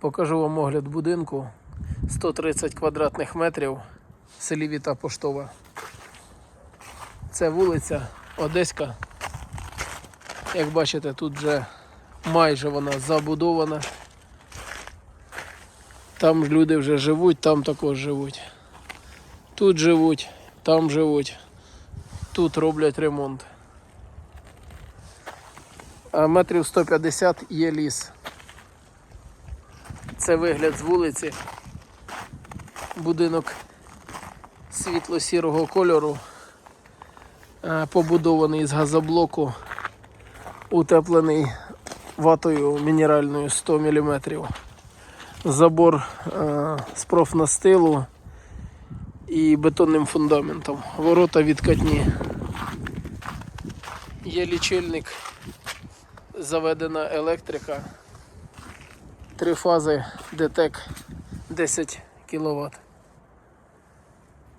Покажу вам огляд будинку 130 квадратних метрів в селі Віта Поштова. Це вулиця Одеська. Як бачите, тут вже майже вона забудована. Там люди вже живуть, там також живуть. Тут живуть, там живуть, тут роблять ремонт. А метрів 150 є ліс. Це вигляд з вулиці. Будинок світло-сірого кольору, е, побудований з газоблоку, утеплений ватою мінеральною 100 мм. Забор е, з профнастилу і бетонним фундаментом. Ворота відкатні. Є лічильник, заведена електрика. Три фази ДТЕК 10 кВт.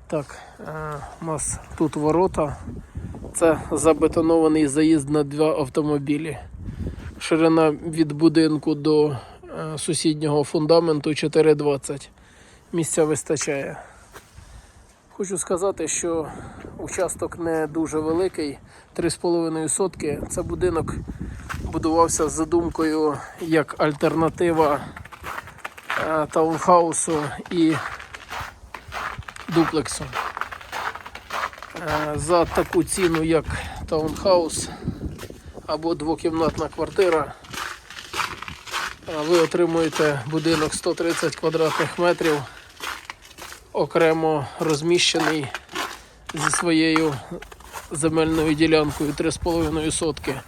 Так, е, у нас тут ворота. Це забетонований заїзд на два автомобілі. Ширина від будинку до е, сусіднього фундаменту 4,20. Місця вистачає. Хочу сказати, що участок не дуже великий, 3,5 сотки. Це будинок будувався з задумкою як альтернатива е, таунхаусу і дуплексу. Е, За таку ціну, як таунхаус або двокімнатна квартира, е, ви отримуєте будинок 130 квадратних метрів, окремо розміщений зі своєю земельною ділянкою 3,5 сотки.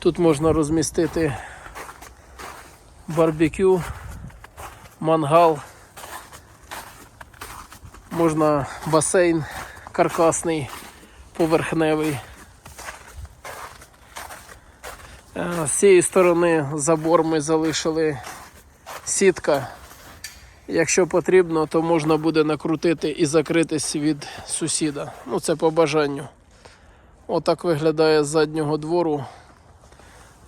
Тут можна розмістити барбекю, мангал, можна басейн каркасний, поверхневий. Е, З цієї сторони забор ми залишили сітка. Якщо потрібно, то можна буде накрутити і закритись від сусіда. Ну, це по бажанню. Отак виглядає з заднього двору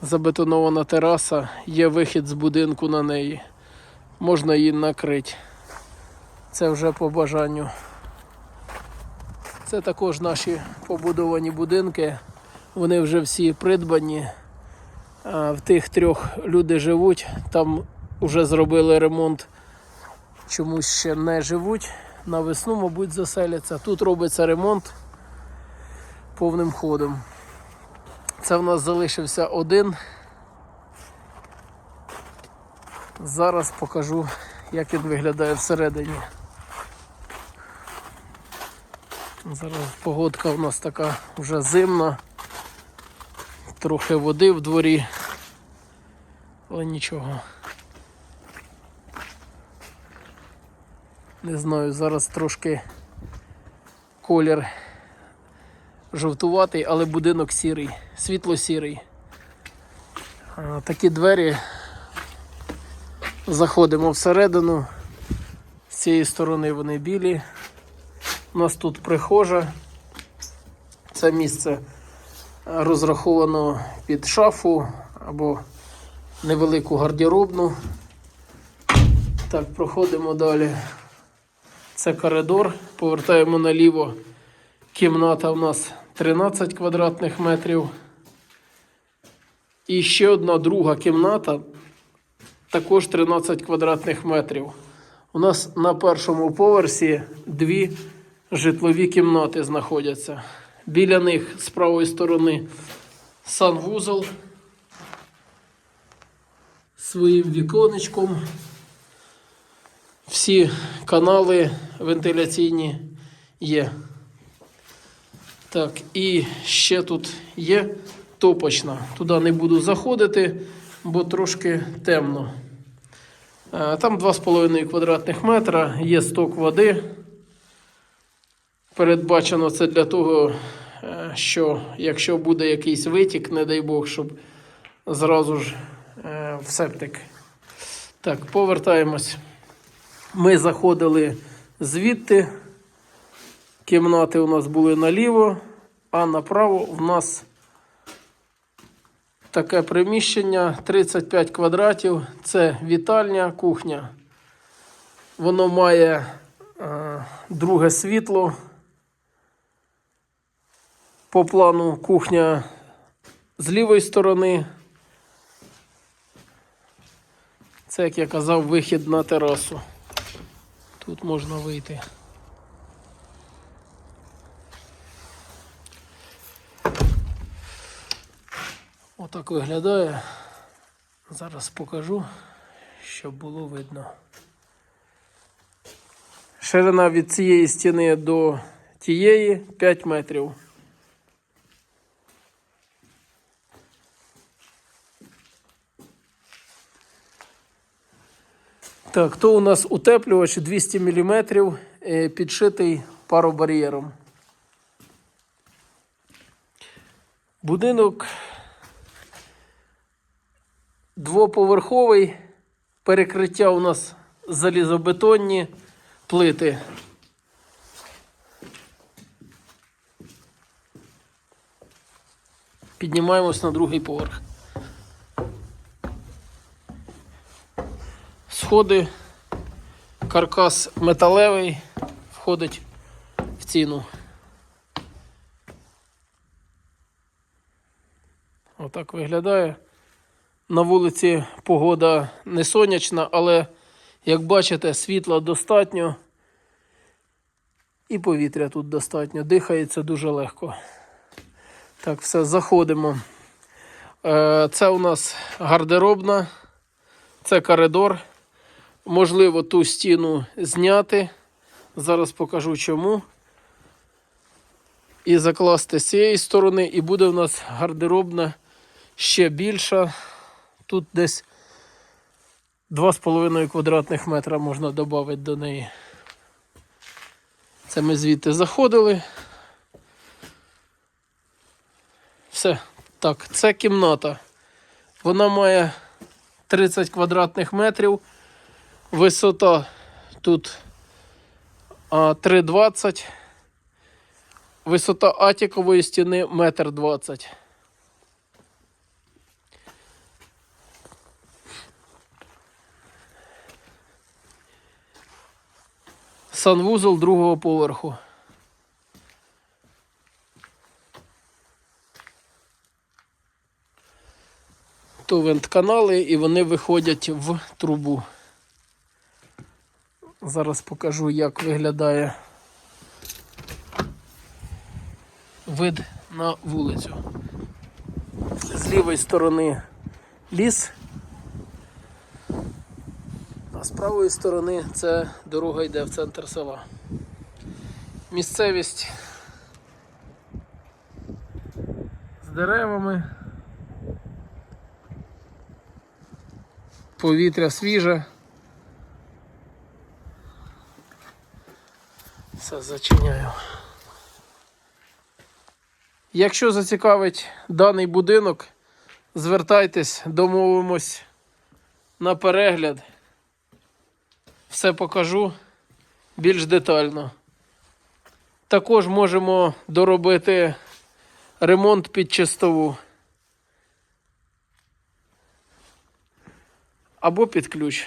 забетонована тераса, є вихід з будинку на неї. Можна її накрити. Це вже по бажанню. Це також наші побудовані будинки. Вони вже всі придбані. В тих трьох люди живуть, там вже зробили ремонт, чомусь ще не живуть. На весну, мабуть, заселяться. Тут робиться ремонт повним ходом. Це в нас залишився один. Зараз покажу, як він виглядає всередині. Зараз погодка у нас така вже зимна, трохи води в дворі, але нічого. Не знаю, зараз трошки колір жовтуватий, але будинок сірий, світло-сірий. Такі двері. Заходимо всередину. З цієї сторони вони білі. У нас тут прихожа. Це місце розраховано під шафу або невелику гардеробну. Так, проходимо далі. Це коридор. Повертаємо наліво. Кімната у нас 13 квадратних метрів. І ще одна друга кімната, також 13 квадратних метрів. У нас на першому поверсі дві житлові кімнати знаходяться. Біля них з правої сторони санвузол своїм віконечком. Всі канали вентиляційні є. Так, і ще тут є топочна. Туди не буду заходити, бо трошки темно. Е, Там 2,5 квадратних метра, є сток води. Передбачено це для того, е, що якщо буде якийсь витік, не дай Бог, щоб зразу ж е, в септик. Так, повертаємось. Ми заходили звідти. Кімнати у нас були наліво, а направо в нас таке приміщення 35 квадратів. Це вітальня, кухня. Воно має е, друге світло. По плану кухня з лівої сторони. Це, як я казав, вихід на терасу. Тут можна вийти. Виглядає. Зараз покажу, щоб було видно. Ширина від цієї стіни до тієї 5 метрів. Так, то у нас утеплювач 200 мм підшитий паробар'єром. Будинок двоповерховий, перекриття у нас залізобетонні плити. Піднімаємось на другий поверх. Сходи, каркас металевий входить в ціну. Отак виглядає. На вулиці погода не сонячна, але як бачите, світла достатньо і повітря тут достатньо. Дихається дуже легко. Так, все, заходимо. Е, Це у нас гардеробна, це коридор. Можливо, ту стіну зняти. Зараз покажу чому. І закласти з цієї сторони, і буде у нас гардеробна ще більша. Тут десь 2,5 квадратних метра можна додати до неї. Це ми звідти заходили. Все. Так, це кімната. Вона має 30 квадратних метрів. Висота тут 3,20. Висота атікової стіни 1,20 м. Санвузол другого поверху. То вентканали і вони виходять в трубу. Зараз покажу, як виглядає вид на вулицю. З лівої сторони ліс, а з правої сторони це дорога йде в центр села. Місцевість з деревами. Повітря свіже. Все зачиняю. Якщо зацікавить даний будинок, звертайтесь, домовимось на перегляд. Все покажу більш детально. Також можемо доробити ремонт під чистову. Або під ключ.